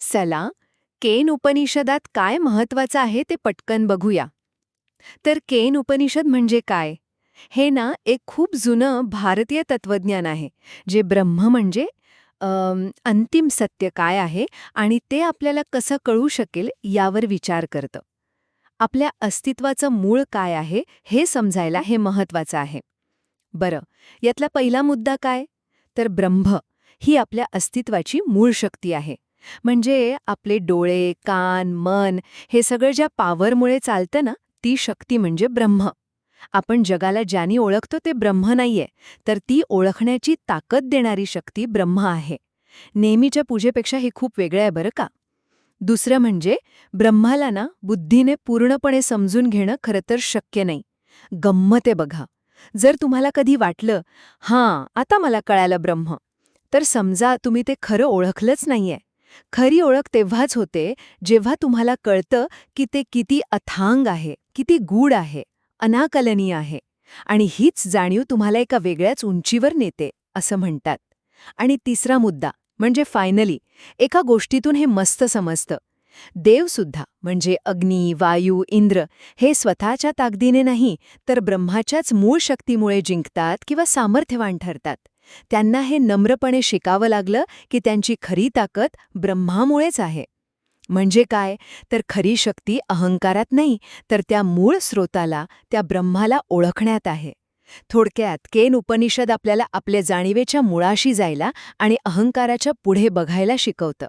चला केन उपनिषदात काय महत्वाचं आहे ते पटकन बघूया. तर केन उपनिषद म्हणजे काय? हे ना एक खूप जुनं भारतीय तत्वज्ञान आहे जे ब्रह्म म्हणजे अंतिम सत्य काय आहे आणि ते आपल्याला कसं कळू शकेल यावर विचार करतं. आपल्या अस्तित्वाचं मूळ काय आहे हे समजायला हे महत्वाचं आहे. बरं यातला पहिला मुद्दा काय? तर ब्रह्म ही आपल्या अस्तित्वाची मूळ शक्ती आहे. म्हणजे आपले डोळे कान मन हे सगळं ज्या पावरमुळे चालतं ना ती शक्ती म्हणजे ब्रह्म. आपण जगाला ज्यानी ओळखतो ते ब्रह्म नाहीये तर ती ओळखण्याची ताकद देणारी शक्ती ब्रह्म आहे. नेहमीच्या पूजेपेक्षा हे खूप वेगळं आहे बरं का? दुसरं म्हणजे ब्रह्माला ना बुद्धीने पूर्णपणे समजून घेणं खरं तर शक्य नाही. गंमत आहे बघा. जर तुम्हाला कधी वाटलं हां आता मला कळालं ब्रह्म. तर समजा तुम्ही ते खरं ओळखलंच नाहीये. खरी ओळख तेव्हाच होते जेव्हा तुम्हाला कळतं की ते किती अथांग आहे किती गूढ आहे अनाकलनीय आहे. आणि हीच जाणीव तुम्हाला एका वेगळ्याच उंचीवर नेते असं म्हणतात. आणि तिसरा मुद्दा म्हणजे फायनली एका गोष्टीतून हे मस्त समजतं. देवसुद्धा म्हणजे अग्नी वायू इंद्र हे स्वतःच्या ताकदीने नाही तर ब्रह्माच्याच मूळ शक्तीमुळे जिंकतात किंवा सामर्थ्यवान ठरतात. त्यांना हे नम्रपणे शिकावं लागलं की त्यांची खरी ताकद ब्रह्मामुळेच आहे. म्हणजे काय? तर खरी शक्ती अहंकारात नाही तर त्या मूळ स्रोताला त्या ब्रह्माला ओळखण्यात आहे. थोडक्यात केन उपनिषद आपल्याला आपल्या जाणीवेच्या मुळाशी जायला आणि अहंकाराच्या पुढे बघायला शिकवतं.